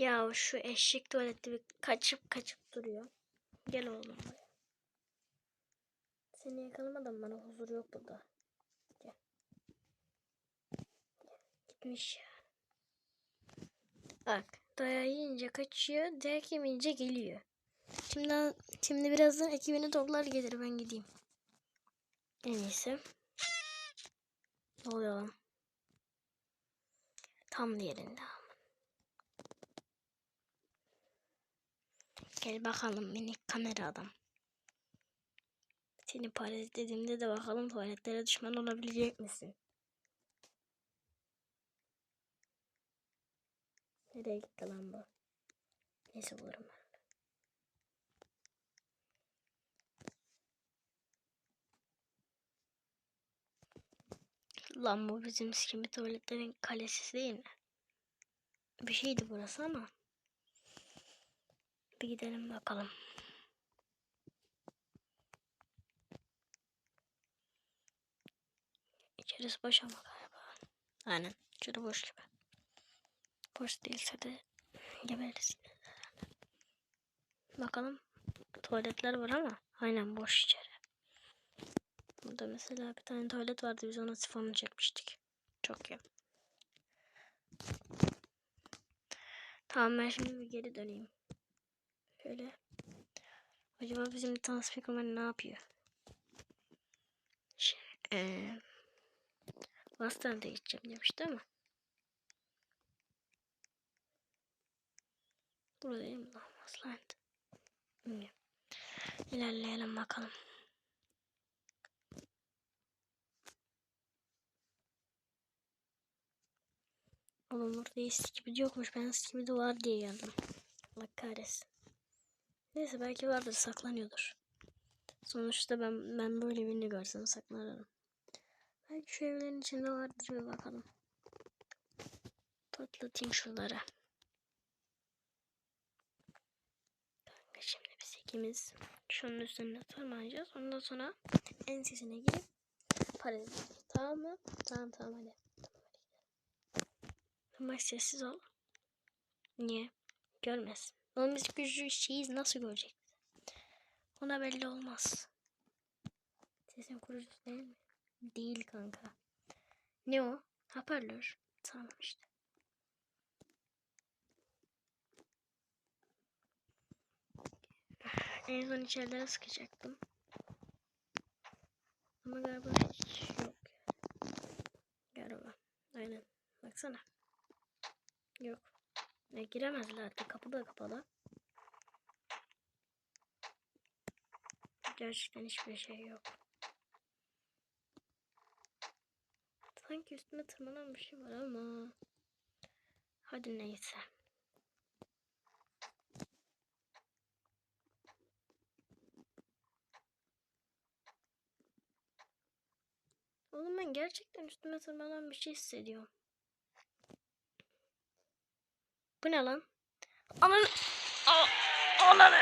Ya şu eşek tuvalette bir kaçıp kaçıp duruyor. Gel oğlum. Seni yakalamadan bana huzur yok burada. Gel. Gitmiş ya. Bak dayağı yiyince kaçıyor. Dayak yemeyince geliyor. Şimdi, şimdi birazdan ekibini toplar gelir ben gideyim. En iyisi. Ne oluyor lan? Tam yerinde. Gel bakalım minik kamera adam. Seni parazit dediğimde de bakalım tuvaletlere düşman olabilecek misin? Nereye gitti lan bu? Neyse bulurum ben. Lan bu bizim sikimi tuvaletlerin kalesi değil mi? Bir şeydi burası ama. Bir gidelim bakalım. İçerisi boş ama galiba. Aynen. İçeri boş gibi. Boş değilse de geberiz. Bakalım. Tuvaletler var ama aynen boş içeri. Burada mesela bir tane tuvalet vardı. Biz ona sifonunu çekmiştik. Çok iyi. Tamam ben şimdi bir geri döneyim. Şöyle. Acaba bizim tane speakerman ne yapıyor? Şey, eee Hastanede gideceğim demişti ama. Buradayım lan Aslan. Bilmiyorum. İlerleyelim bakalım. Oğlum burada skibidi yokmuş. Ben skibidi var diye geldim. Allah kahretsin. Neyse belki vardır saklanıyordur. Sonuçta ben ben böyle birini görsem saklanırım. Belki şu evlerin içinde vardır bir bakalım. Patlatayım şunları. Kanka şimdi biz ikimiz şunun üstünde tırmanacağız. Ondan sonra en sesine girip para. Tamam mı? Tamam tamam hadi. Tamam hadi. Ama sessiz ol. Niye? Görmez. Oğlum biz güçlü şeyiz nasıl görecek? Ona belli olmaz. Sesin kurucusu değil mi? Değil kanka. Ne o? Hoparlör. Tamam işte. En son içeriden sıkacaktım. Ama galiba hiç yok. Galiba. Aynen. Baksana. Yok. Ya giremezler artık. Kapı da kapalı. Gerçekten hiçbir şey yok. Sanki üstüme tırmanan bir şey var ama. Hadi neyse. Oğlum ben gerçekten üstüme tırmanan bir şey hissediyorum. Bu ne lan? Aman... Aa, Ananı!